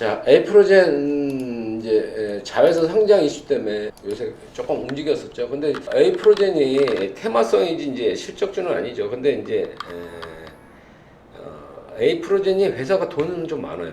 자, 에이프로젠 음, 이제 에, 자회사 상장 이슈 때문에 요새 조금 움직였었죠. 근데 에이프로젠이 테마성이지 이제 실적주는 아니죠. 근데 이제 에, 어, 에이프로젠이 회사가 돈은 좀 많아요.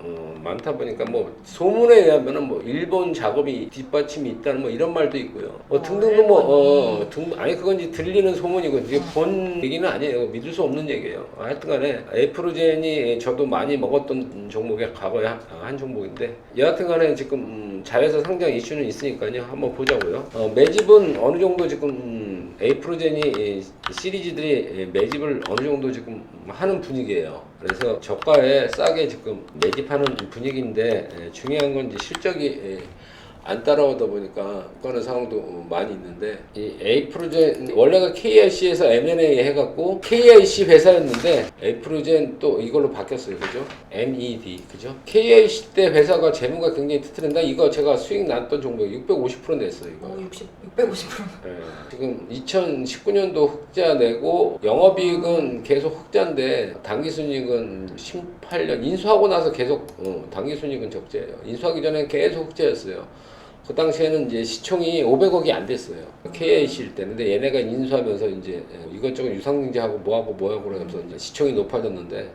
어, 많다 보니까 뭐 소문에 의하면은 뭐 일본 작업이 뒷받침이 있다는 뭐 이런 말도 있고요. 뭐 어, 등등도 뭐 어. 등 아니 그건 이제 들리는 소문이고 이게 본 얘기는 아니에요. 믿을 수 없는 얘기예요. 하여튼간에 에이프로젠이 저도 많이 먹었던 종목에 과거에 한, 한 종목인데 여하튼간에 지금 음, 자회사 상장 이슈는 있으니까요. 한번 보자고요. 어, 매집은 어느 정도 지금 음, 에이프로젠이 이 시리즈들이 매집을 어느 정도 지금 하는 분위기예요. 그래서 저가에 싸게 지금 매집하는 분위기인데 에, 중요한 건 이제 실적이 에, 안 따라오다 보니까 그거는 상황도 어, 많이 있는데. 이 에이프로젠 원래가 KIC에서 M&A 해갖고 KIC 회사였는데 에이프로젠 또 이걸로 바뀌었어요. 그죠? MED 그죠? KIC 때 회사가 재무가 굉장히 튼튼한데 이거 제가 수익 났던 종목 650% 냈어요 이거. 오, 60, 650%. 예, 지금 2019년도 흑자 내고 영업이익은 계속 흑자인데 당기순이익은 18년. 인수하고 나서 계속 어, 당기순이익은 적자예요. 인수하기 전에 계속 흑자였어요. 그 당시에는 이제 시총이 500억이 안 됐어요. KIC일 때는. 근데 얘네가 인수하면서 이제 예, 이것저것 유상증자하고 뭐하고 뭐하고 그러면서 이제 시총이 높아졌는데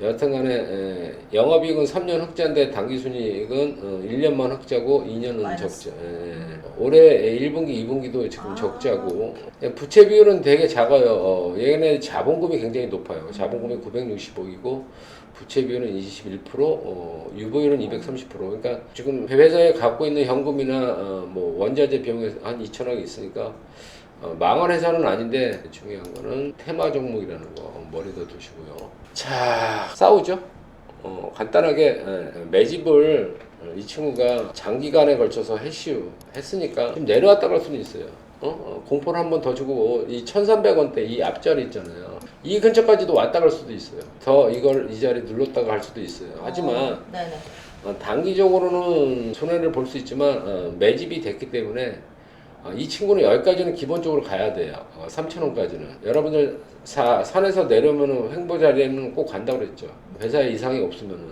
여하튼간에 에, 영업이익은 3년 흑자인데 당기순이익은 어, 1년만 흑자고 2년은 마이너스. 적자. 예. 올해 1분기, 2분기도 지금 아. 적자고 예, 부채 비율은 되게 작아요. 어, 얘네 자본금이 굉장히 높아요. 자본금이 965이고 부채 비율은 21%, 어, 유보율은 230%. 그러니까 지금 회사에 갖고 있는 현금이나 어, 뭐 원자재 비용이 한 2천억이 있으니까 어, 망한 회사는 아닌데 중요한 거는 테마 종목이라는 거 머리도 두시고요. 자 싸우죠. 어, 간단하게 예, 매집을 어, 이 친구가 장기간에 걸쳐서 해시우 했으니까 좀 내려왔다 갈 수는 있어요. 어? 어, 공포를 한 번 더 주고 이 1,300원대 이 앞자리 있잖아요. 이 근처까지도 왔다 갈 수도 있어요. 더 이걸 이 자리 눌렀다가 갈 수도 있어요. 하지만 어, 네네. 어, 단기적으로는 손해를 볼 수 있지만 어, 매집이 됐기 때문에 어, 이 친구는 여기까지는 기본적으로 가야 돼요. 어, 3,000원까지는. 여러분들 사, 산에서 내려오면 횡보 자리에는 꼭 간다고 그랬죠. 회사에 이상이 없으면은.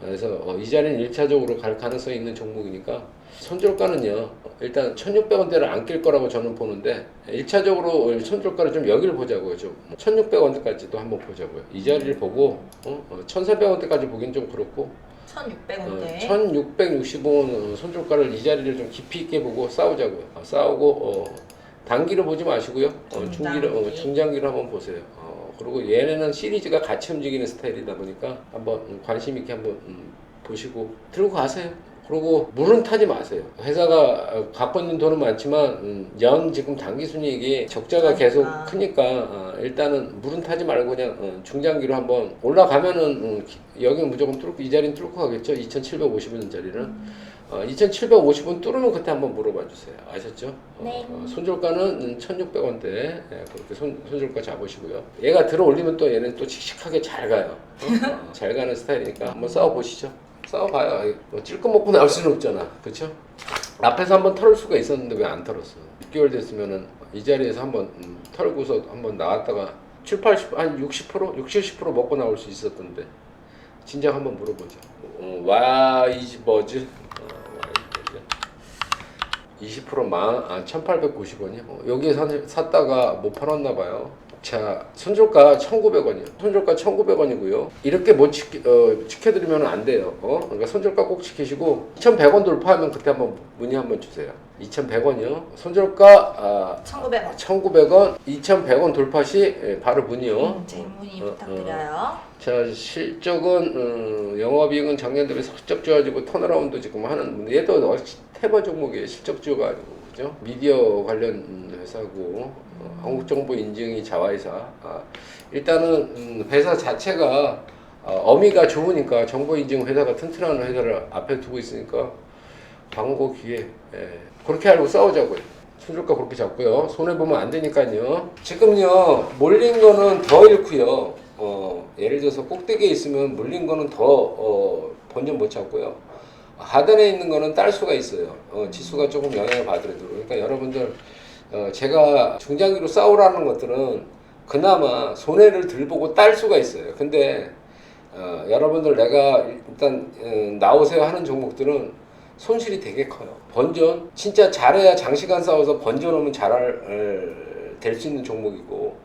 그래서 어, 이 자리는 1차적으로 갈 가능성이 있는 종목이니까 손절가는요. 일단 1,600원대를 안 낄 거라고 저는 보는데 1차적으로 손절가를 좀 여기를 보자고요. 좀 1,600원대까지도 한번 보자고요. 이 자리를 보고 어, 어, 1,400원대까지 보긴 좀 그렇고 1600원대. 1665원 손절가를 이 자리를 좀 깊이 있게 보고 싸우자고요. 어, 싸우고 어, 단기를 보지 마시고요. 어, 중기를 어, 중장기. 중장기를 한번 보세요. 어, 그리고 얘네는 시리즈가 같이 움직이는 스타일이다 보니까 한번 음, 관심 있게 한번 음, 보시고 들고 가세요. 그리고 물은 타지 마세요. 회사가 어, 갖고 있는 돈은 많지만 음, 연 지금 단기 순이익이 적자가 계속. 크니까 어, 일단은 물은 타지 말고 그냥 어, 중장기로 한번 올라가면은 음, 기- 여기는 무조건 뚫고 이 자리는 뚫고 가겠죠. 2,750원 자리는 어, 2,750원 뚫으면 그때 한번 물어봐 주세요. 아셨죠? 어, 네. 어, 손절가는 1,600원대 예, 그렇게 손, 손절가 잡으시고요. 얘가 들어 올리면 또 얘는 또 씩씩하게 잘 가요. 어? 어, 잘 가는 스타일이니까 한번 싸워 보시죠. 싸워봐요. 뭐 찔끔 먹고 나올 수는 없잖아. 그렇죠? 앞에서 한번 털을 수가 있었는데 왜 안 털었어? 6개월 됐으면은 이 자리에서 한번 음, 털고서 한번 나왔다가 7, 80, 한 60%, 60, 70% 먹고 나올 수 있었던데 진작 한번 물어보자. 어, 와이즈 버즈 어, 와이즈버즈 20% 망, 아, 1,890원이요. 어, 여기에 사, 샀다가 못 팔았나 봐요. 자, 손절가 1,900원이요. 손절가 1,900원이고요. 이렇게 못 지키, 어, 지켜드리면 안 돼요. 어? 그러니까 손절가 꼭 지키시고 2,100원 돌파하면 그때 한번 문의 한번 주세요. 2,100원이요. 손절가 아, 1900원. 1,900원, 2,100원 돌파 시 예, 바로 문의요. 음, 질문이 어, 부탁드려요. 자 실적은 어, 영업이익은 작년 대비 살짝 좋아지고 턴어라운드 지금 하는 얘도 테마 종목이에요 실적 주가 아니고 그죠 미디어 관련 음, 회사고 어, 한국정보 인증이 자화회사 아, 일단은 음, 회사 자체가 어, 어미가 좋으니까 정보 인증 회사가 튼튼한 회사를 앞에 두고 있으니까 광고 기회 예, 그렇게 알고 싸우자고요. 손절가 그렇게 잡고요. 손해 보면 안 되니까요. 지금요 몰린 거는 더 잃고요. 어, 예를 들어서 꼭대기에 있으면 물린 거는 더 어, 본전 못 잡고요. 하단에 있는 거는 딸 수가 있어요. 어, 지수가 조금 영향을 받더라도 그러니까 여러분들 어, 제가 중장기로 싸우라는 것들은 그나마 손해를 들 보고 딸 수가 있어요. 근데 어, 여러분들 내가 일단 어, 나오세요 하는 종목들은 손실이 되게 커요. 번전 진짜 잘해야 장시간 싸워서 번전 오면 잘할 될수 있는 종목이고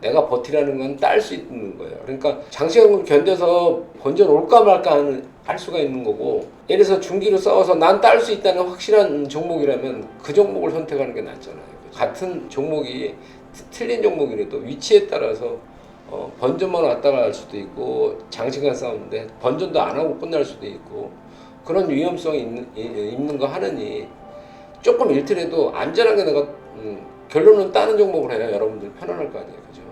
내가 버티라는 건 딸 수 있는 거예요. 그러니까 장시간 견뎌서 번전 올까 말까 하는, 할 수가 있는 거고 예를 들어서 중기로 싸워서 난 딸 수 있다는 확실한 종목이라면 그 종목을 선택하는 게 낫잖아요. 같은 종목이 트- 틀린 종목이라도 위치에 따라서 어, 번전만 왔다 갈 수도 있고 장시간 싸우는데 번전도 안 하고 끝날 수도 있고 그런 위험성이 있는, 이- 있는 거 하느니 조금 일틀에도 안전하게 내가 음, 결론은 따는 종목을 해야 여러분들 편안할 거 아니에요, 그죠? 어.